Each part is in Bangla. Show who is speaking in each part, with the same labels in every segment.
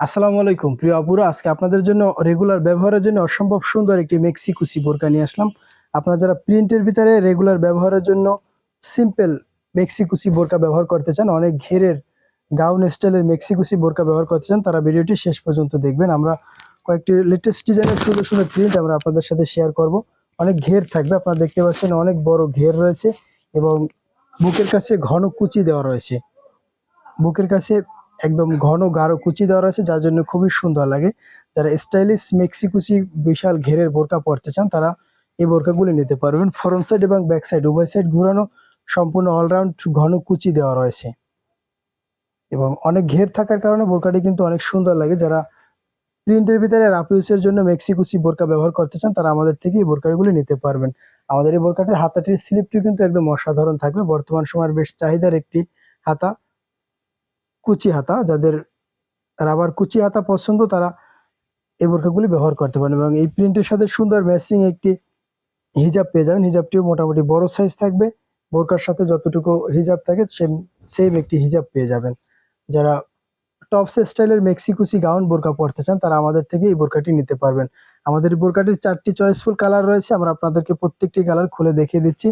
Speaker 1: আসসালামু আলাইকুম। প্রিয় আপুরা, আজকে আপনাদের জন্য রেগুলার ব্যবহারের জন্য অসম্ভব সুন্দর একটি মেক্সিকুসি বোরকা নিয়ে আসলাম। আপনারা যারা প্রিন্টের ভিতরে রেগুলার ব্যবহারের জন্য সিম্পল মেক্সিকুসি বোরকা ব্যবহার করতে চান, অনেক ঘেরের গাউন স্টাইলের মেক্সিকুসি বোরকা ব্যবহার করতে চান, তারা ভিডিওটি শেষ পর্যন্ত দেখবেন। আমরা কয়েকটি লেটেস্ট ডিজাইনের সুন্দর সুন্দর প্রিন্ট আমরা আপনাদের সাথে শেয়ার করব। অনেক ঘের থাকবে, আপনারা দেখতে পাচ্ছেন অনেক বড় ঘের রয়েছে এবং বুকের কাছে ঘন কুচি দেওয়া রয়েছে। বুকের কাছে একদম ঘন গাঢ় কুচি দেওয়া রয়েছে, যার জন্য খুবই সুন্দর লাগে। যারা স্টাইলিশ মেক্সিকুচি বিশাল ঘেরের বোরকা পরতে চান, তারা এই বোরকাগুলি নিতে পারবেন। ফ্রন্ট সাইড এবং ব্যাক সাইড, উভয় সাইড ঘুরানো, সম্পূর্ণ অলরাউন্ড ঘন কুচি দেওয়া রয়েছে। এবং অনেক ঘের থাকার কারণে বোরকাটি কিন্তু অনেক সুন্দর লাগে। যারা প্রিন্টের ভিতরে রাফিউসের জন্য মেক্সিকুচি বোরকা ব্যবহার করতে চান, তারা আমাদের থেকে এই বোরকাগুলি নিতে পারবেন। আমাদের এই বোরকাটির হাতাটির স্লিপটি কিন্তু একদম অসাধারণ থাকবে। বর্তমান সময়ের বেশ চাহিদার একটি হাতা। কুচি হাতা যাদের রাবার কুচি হাতা পছন্দ, তারা এই বোরকাগুলি ব্যবহার করতে পারেন এবং এই প্রিন্টের সাথে সুন্দর ম্যাচিং একটি হিজাব পেয়ে যাবেন। হিজাবটিও মোটামুটি বড় সাইজ থাকবে। বোরকার সাথে যতটুকু হিজাব থাকে সেম সেম একটি হিজাব পেয়ে যাবেন। যারা টপস স্টাইলের মেক্সিকুসি গাউন বোরকা পরতে চান, তারা আমাদের থেকে এই বোরকাটি নিতে পারবেন। আমাদের এই বোরকাটির চারটি চয়েসফুল কালার রয়েছে। আমরা আপনাদেরকে প্রত্যেকটি কালার খুলে দেখিয়ে দিচ্ছি।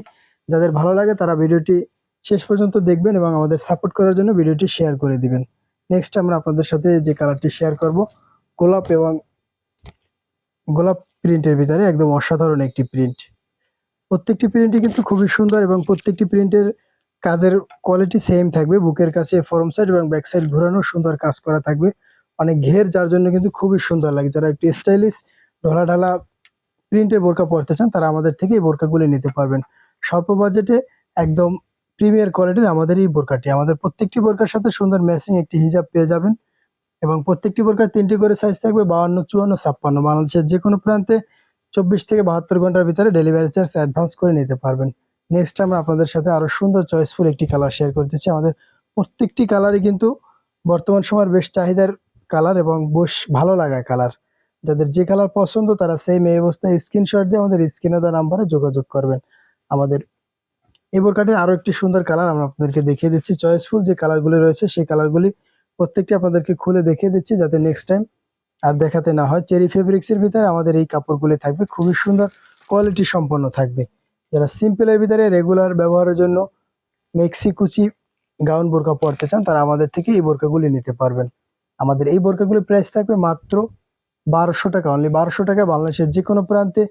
Speaker 1: যাদের ভালো লাগে, তারা ভিডিওটি শেষ পর্যন্ত দেখবেন এবং আমাদের সাপোর্ট করার জন্য ভিডিওটি শেয়ার করে দিবেন। নেক্সট আমরা আপনাদের সাথে যে কালারটি শেয়ার করব, গোলাপ এবং গোলাপ প্রিন্টের ভিতরে একদম অসাধারণ একটি প্রিন্ট প্রত্যেকটি প্রিন্টই কিন্তু খুবই সুন্দর এবং প্রত্যেকটি প্রিন্টের কাজের কোয়ালিটি সেম থাকবে। বুকের কাছে ফরম সাইড এবং ব্যাক সাইড ঘোরানো সুন্দর কাজ করা থাকবে। অনেক ঘের, যার জন্য কিন্তু খুবই সুন্দর লাগে। যারা একটু স্টাইলিশ ঢোলা ঢালা প্রিন্টের বোরকা পরতে চান, তারা আমাদের থেকে এই বোরকাগুলি নিতে পারবেন। স্বল্প বাজেটে একদম প্রিমিয়ার কোয়ালিটির আমাদের এই বোরকাটি আমাদের প্রত্যেকটি বোরকার সাথে সুন্দর ম্যাচিং একটি হিজাব পেয়ে যাবেন এবং প্রত্যেকটি বোরকার তিনটি করে সাইজ থাকবে বাউন্ন চুয়ান্ন, ছাপ্পান্ন। বাংলাদেশের যে কোনো প্রান্তে চব্বিশ থেকে বাহাত্তর ঘণ্টার ভিতরে ডেলিভারি চার্জ অ্যাডভান্স করে নিতে পারবেন। নেক্সট আমরা আপনাদের সাথে আরও সুন্দর চয়েসফুল একটি কালার শেয়ার করতেছি আমাদের প্রত্যেকটি কালারই কিন্তু বর্তমান সময়ের বেশ চাহিদার কালার এবং বেশ ভালো লাগা কালার যাদের যে কালার পছন্দ তারা সেই মেয়ে অবস্থায় স্ক্রিনশট দিয়ে আমাদের স্ক্রিনে দেওয়া নাম্বারে যোগাযোগ করবেন। আমাদের এই বোরকাটির আরও একটি সুন্দর কালার আমরা আপনাদেরকে দেখিয়ে দিচ্ছি। চয়েসফুল যে কালারগুলি রয়েছে, সেই কালারগুলি প্রত্যেকটি আপনাদেরকে খুলে দেখিয়ে দিচ্ছি যাতে নেক্সট টাইম আর দেখাতে না হয়। চেরি ফেব্রিক্সের ভিতরে আমাদের এই কাপড়গুলি থাকবে, খুবই সুন্দর কোয়ালিটি সম্পন্ন থাকবে। যারা সিম্পলের ভিতরে রেগুলার ব্যবহারের জন্য মেক্সি কুচি গাউন বোরকা পরতে চান, তারা আমাদের থেকে এই বোরকাগুলি নিতে পারবেন। আমাদের এই বোরকাগুলির প্রাইস থাকবে মাত্র বারোশো টাকা অনলি বারোশো টাকা বাংলাদেশের যে কোনো প্রান্তে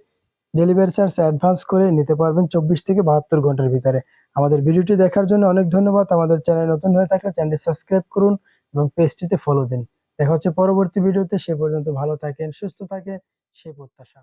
Speaker 1: ডেলিভারি চার্জ অ্যাডভান্স করে নিতে পারবেন চব্বিশ থেকে বাহাত্তর ঘণ্টার ভিতরে। আমাদের ভিডিওটি দেখার জন্য অনেক ধন্যবাদ। আমাদের চ্যানেল নতুন হয়ে থাকলে চ্যানেলটি সাবস্ক্রাইব করুন এবং পেজটিতে ফলো দিন। দেখা হচ্ছে পরবর্তী ভিডিওতে। সে পর্যন্ত ভালো থাকেন, সুস্থ থাকেন। সে প্রত্যাশা।